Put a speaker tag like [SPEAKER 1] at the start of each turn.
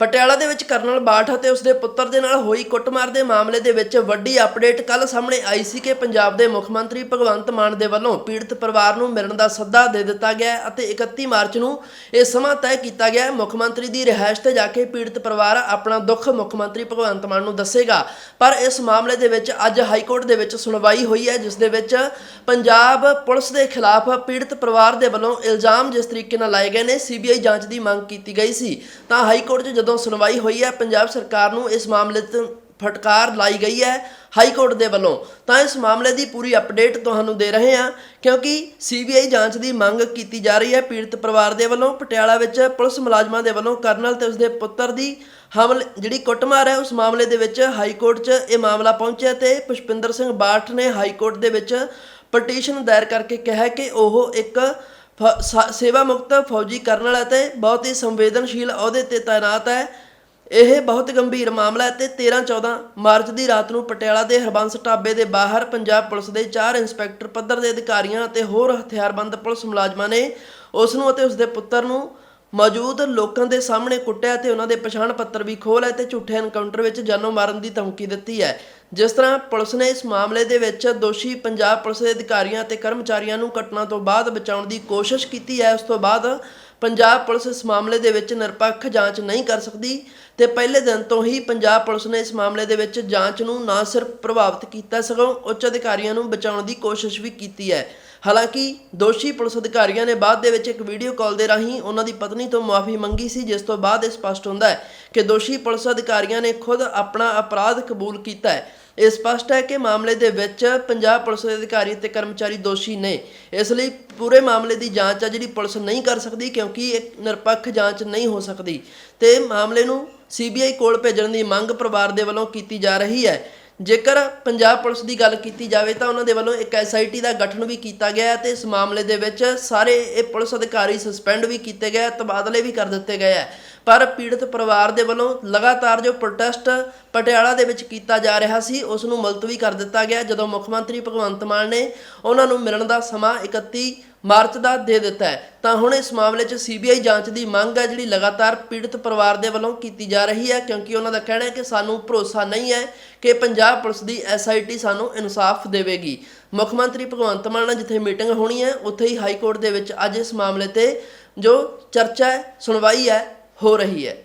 [SPEAKER 1] ਪਟਿਆਲਾ ਦੇ ਵਿੱਚ ਕਰਨਲ ਬਾਠ ਅਤੇ ਉਸਦੇ ਪੁੱਤਰ ਦੇ ਨਾਲ ਹੋਈ ਕੁੱਟਮਾਰ ਦੇ ਮਾਮਲੇ ਦੇ ਵਿੱਚ ਵੱਡੀ ਅਪਡੇਟ ਕੱਲ ਸਾਹਮਣੇ ਆਈ ਸੀ ਕਿ ਪੰਜਾਬ ਦੇ ਮੁੱਖ ਮੰਤਰੀ ਭਗਵੰਤ ਮਾਨ ਦੇ ਵੱਲੋਂ ਪੀੜਤ ਪਰਿਵਾਰ ਨੂੰ ਮਿਲਣ ਦਾ ਸੱਦਾ ਦੇ ਦਿੱਤਾ ਗਿਆ ਅਤੇ 31 ਮਾਰਚ ਨੂੰ ਇਹ ਸਮਾਂ ਤੈਅ ਕੀਤਾ ਗਿਆ ਮੁੱਖ ਮੰਤਰੀ ਦੀ ਰਿਹਾਇਸ਼ ਤੇ ਜਾ ਕੇ ਪੀੜਤ ਪਰਿਵਾਰ ਆਪਣਾ ਦੁੱਖ ਮੁੱਖ ਮੰਤਰੀ ਭਗਵੰਤ ਮਾਨ ਨੂੰ ਦੱਸੇਗਾ। ਪਰ ਇਸ ਮਾਮਲੇ ਦੇ ਵਿੱਚ ਅੱਜ ਹਾਈ ਕੋਰਟ ਦੇ ਵਿੱਚ ਸੁਣਵਾਈ ਹੋਈ ਹੈ, ਜਿਸ ਦੇ ਵਿੱਚ ਪੰਜਾਬ ਪੁਲਿਸ ਦੇ ਖਿਲਾਫ ਪੀੜਤ ਪਰਿਵਾਰ ਦੇ ਵੱਲੋਂ ਇਲਜ਼ਾਮ ਜਿਸ ਤਰੀਕੇ ਨਾਲ ਲਾਏ ਗਏ ਨੇ, ਸੀਬੀਆਈ ਜਾਂਚ ਦੀ ਮੰਗ ਕੀਤੀ ਗਈ ਸੀ। ਤਾਂ ਹਾਈ ਕੋਰਟ 'ਚ ਜਦੋਂ ਸੁਣਵਾਈ ਹੋਈ ਹੈ, ਪੰਜਾਬ ਸਰਕਾਰ ਨੂੰ ਇਸ ਮਾਮਲੇ ਤੇ ਫਟਕਾਰ ਲਾਈ ਗਈ ਹੈ ਹਾਈ ਕੋਰਟ ਦੇ ਵੱਲੋਂ। ਤਾਂ ਇਸ ਮਾਮਲੇ ਦੀ ਪੂਰੀ ਅਪਡੇਟ ਤੁਹਾਨੂੰ ਦੇ ਰਹੇ ਹਾਂ, ਕਿਉਂਕਿ ਸੀਬੀਆਈ ਜਾਂਚ ਦੀ ਮੰਗ ਕੀਤੀ ਜਾ ਰਹੀ ਹੈ ਪੀੜਤ ਪਰਿਵਾਰ ਦੇ ਵੱਲੋਂ। ਪਟਿਆਲਾ ਵਿੱਚ ਪੁਲਿਸ ਮੁਲਾਜ਼ਮਾਂ ਦੇ ਵੱਲੋਂ ਕਰਨਲ ਤੇ ਉਸਦੇ ਪੁੱਤਰ ਦੀ ਹਮਲ, ਜਿਹੜੀ ਕੁੱਟਮਾਰ ਹੈ, ਉਸ ਮਾਮਲੇ ਦੇ ਵਿੱਚ ਹਾਈ ਕੋਰਟ 'ਚ ਇਹ ਮਾਮਲਾ ਪਹੁੰਚਿਆ ਤੇ ਪੁਸ਼ਪਿੰਦਰ ਸਿੰਘ ਬਾਠ ਨੇ ਹਾਈ ਕੋਰਟ ਦੇ ਵਿੱਚ ਪਟੀਸ਼ਨ ਦਾਇਰ ਕਰਕੇ ਕਿਹਾ ਕਿ ਉਹ ਇੱਕ ਸੇਵਾ ਮੁਕਤ ਫੌਜੀ ਕਰਨਲ ਅਤੇ ਬਹੁਤ ਹੀ ਸੰਵੇਦਨਸ਼ੀਲ ਅਹੁਦੇ ਤੇ ਤਾਇਨਾਤ ਹੈ। ਇਹ ਬਹੁਤ ਗੰਭੀਰ ਮਾਮਲਾ ਹੈ ਤੇ 13-14 ਮਾਰਚ ਦੀ ਰਾਤ ਨੂੰ ਪਟਿਆਲਾ ਦੇ ਹਰਬੰਸ ਢਾਬੇ ਦੇ ਬਾਹਰ ਪੰਜਾਬ ਪੁਲਿਸ ਦੇ ਚਾਰ ਇੰਸਪੈਕਟਰ, ਪੱਧਰ ਦੇ ਅਧਿਕਾਰੀਆਂ ਅਤੇ ਹੋਰ ਹਥਿਆਰਬੰਦ ਪੁਲਿਸ ਮੁਲਾਜ਼ਮਾਂ ਨੇ ਉਸ ਨੂੰ ਅਤੇ ਉਸ ਦੇ ਪੁੱਤਰ ਨੂੰ ਮੌਜੂਦ ਲੋਕਾਂ ਦੇ ਸਾਹਮਣੇ ਕੁੱਟਿਆ ਤੇ ਉਹਨਾਂ ਦੇ ਪਛਾਣ ਪੱਤਰ ਵੀ ਖੋਹ ਲਏ ਤੇ ਝੂਠੇ ਐਨਕਾਊਂਟਰ ਵਿੱਚ ਜਾਨੋਂ ਮਾਰਨ ਦੀ ਧਮਕੀ ਦਿੱਤੀ ਹੈ। ਜਿਸ ਤਰ੍ਹਾਂ ਪੁਲਿਸ ਨੇ ਇਸ ਮਾਮਲੇ ਦੇ ਵਿੱਚ ਦੋਸ਼ੀ ਪੰਜਾਬ ਪੁਲਿਸ ਦੇ ਅਧਿਕਾਰੀਆਂ ਅਤੇ ਕਰਮਚਾਰੀਆਂ ਨੂੰ ਘਟਨਾ ਤੋਂ ਬਾਅਦ ਬਚਾਉਣ ਦੀ ਕੋਸ਼ਿਸ਼ ਕੀਤੀ ਹੈ, ਉਸ ਤੋਂ ਬਾਅਦ ਪੰਜਾਬ ਪੁਲਿਸ ਇਸ ਮਾਮਲੇ ਦੇ ਵਿੱਚ ਨਿਰਪੱਖ ਜਾਂਚ ਨਹੀਂ ਕਰ ਸਕਦੀ ਤੇ ਪਹਿਲੇ ਦਿਨ ਤੋਂ ਹੀ ਪੰਜਾਬ ਪੁਲਿਸ ਨੇ ਇਸ ਮਾਮਲੇ ਦੇ ਵਿੱਚ ਜਾਂਚ ਨੂੰ ਨਾ ਸਿਰਫ ਪ੍ਰਭਾਵਿਤ ਕੀਤਾ, ਸਗੋਂ ਉੱਚ ਅਧਿਕਾਰੀਆਂ ਨੂੰ ਬਚਾਉਣ ਦੀ ਕੋਸ਼ਿਸ਼ ਵੀ ਕੀਤੀ ਹੈ। ਹਾਲਾਂਕਿ ਦੋਸ਼ੀ ਪੁਲਿਸ ਅਧਿਕਾਰੀਆਂ ਨੇ ਬਾਅਦ ਦੇ ਵਿੱਚ ਇੱਕ ਵੀਡੀਓ ਕਾਲ ਦੇ ਰਾਹੀਂ ਉਹਨਾਂ ਦੀ ਪਤਨੀ ਤੋਂ ਮੁਆਫੀ ਮੰਗੀ ਸੀ, ਜਿਸ ਤੋਂ ਬਾਅਦ ਇਹ ਸਪਸ਼ਟ ਹੁੰਦਾ ਹੈ ਕਿ ਦੋਸ਼ੀ ਪੁਲਿਸ ਅਧਿਕਾਰੀਆਂ ਨੇ ਖੁਦ ਆਪਣਾ ਅਪਰਾਧ ਕਬੂਲ ਕੀਤਾ ਹੈ। ਇਹ ਸਪਸ਼ਟ ਹੈ ਕਿ ਮਾਮਲੇ ਦੇ ਵਿੱਚ ਪੰਜਾਬ ਪੁਲਿਸ ਦੇ ਅਧਿਕਾਰੀ ਤੇ ਕਰਮਚਾਰੀ ਦੋਸ਼ੀ ਨੇ ਇਸ ਲਈ ਪੂਰੇ ਮਾਮਲੇ ਦੀ ਜਾਂਚ ਆ ਜਿਹੜੀ ਪੁਲਿਸ ਨਹੀਂ ਕਰ ਸਕਦੀ, ਕਿਉਂਕਿ ਇਹ ਨਿਰਪੱਖ ਜਾਂਚ ਨਹੀਂ ਹੋ ਸਕਦੀ। ਤੇ ਮਾਮਲੇ ਨੂੰ ਸੀਬੀਆਈ ਕੋਲ ਭੇਜਣ ਦੀ ਮੰਗ ਪਰਿਵਾਰ ਦੇ ਵੱਲੋਂ ਕੀਤੀ ਜਾ ਰਹੀ ਹੈ। ਜੇਕਰ ਪੰਜਾਬ ਪੁਲਿਸ ਦੀ ਗੱਲ ਕੀਤੀ ਜਾਵੇ ਤਾਂ ਉਹਨਾਂ ਦੇ ਵੱਲੋਂ ਇੱਕ ਐਸਆਈਟੀ ਦਾ ਗਠਨ ਵੀ ਕੀਤਾ ਗਿਆ ਹੈ ਤੇ ਇਸ ਮਾਮਲੇ ਦੇ ਵਿੱਚ ਸਾਰੇ ਇਹ ਪੁਲਿਸ ਅਧਿਕਾਰੀ ਸਸਪੈਂਡ ਵੀ ਕੀਤੇ ਗਏ ਤਬਾਦਲੇ ਵੀ ਕਰ ਦਿੱਤੇ ਗਏ ਹੈ। ਪਰ ਪੀੜਤ ਪਰਿਵਾਰ ਦੇ ਵੱਲੋਂ ਲਗਾਤਾਰ ਜੋ ਪ੍ਰੋਟੈਸਟ ਪਟਿਆਲਾ ਦੇ ਵਿੱਚ ਕੀਤਾ ਜਾ ਰਿਹਾ ਸੀ ਉਸ ਨੂੰ ਮੁਲਤਵੀ ਕਰ ਦਿੱਤਾ ਗਿਆ ਜਦੋਂ ਮੁੱਖ ਮੰਤਰੀ ਭਗਵੰਤ ਮਾਨ ਨੇ ਉਹਨਾਂ ਨੂੰ ਮਿਲਣ ਦਾ ਸਮਾਂ 31 ਮਾਰਚ ਦਾ ਦੇ ਦਿੱਤਾ ਹੈ। ਤਾਂ ਹੁਣ ਇਸ ਮਾਮਲੇ 'ਚ ਸੀਬੀਆਈ ਜਾਂਚ ਦੀ ਮੰਗ ਹੈ, ਜਿਹੜੀ ਲਗਾਤਾਰ ਪੀੜਤ ਪਰਿਵਾਰ ਦੇ ਵੱਲੋਂ ਕੀਤੀ ਜਾ ਰਹੀ ਹੈ, ਕਿਉਂਕਿ ਉਹਨਾਂ ਦਾ ਕਹਿਣਾ ਹੈ ਕਿ ਸਾਨੂੰ ਭਰੋਸਾ ਨਹੀਂ ਹੈ ਕਿ ਪੰਜਾਬ ਪੁਲਿਸ ਦੀ ਐਸਆਈਟੀ ਸਾਨੂੰ ਇਨਸਾਫ ਦੇਵੇਗੀ। ਮੁੱਖ ਮੰਤਰੀ ਭਗਵੰਤ ਮਾਨ ਨਾਲ ਜਿੱਥੇ ਮੀਟਿੰਗ ਹੋਣੀ ਹੈ, ਉੱਥੇ ਹੀ ਹਾਈ ਕੋਰਟ ਦੇ ਵਿੱਚ ਅੱਜ ਇਸ ਮਾਮਲੇ ਤੇ ਜੋ ਚਰਚਾ ਹੈ, ਸੁਣਵਾਈ ਹੈ, ਹੋ ਰਹੀ ਹੈ।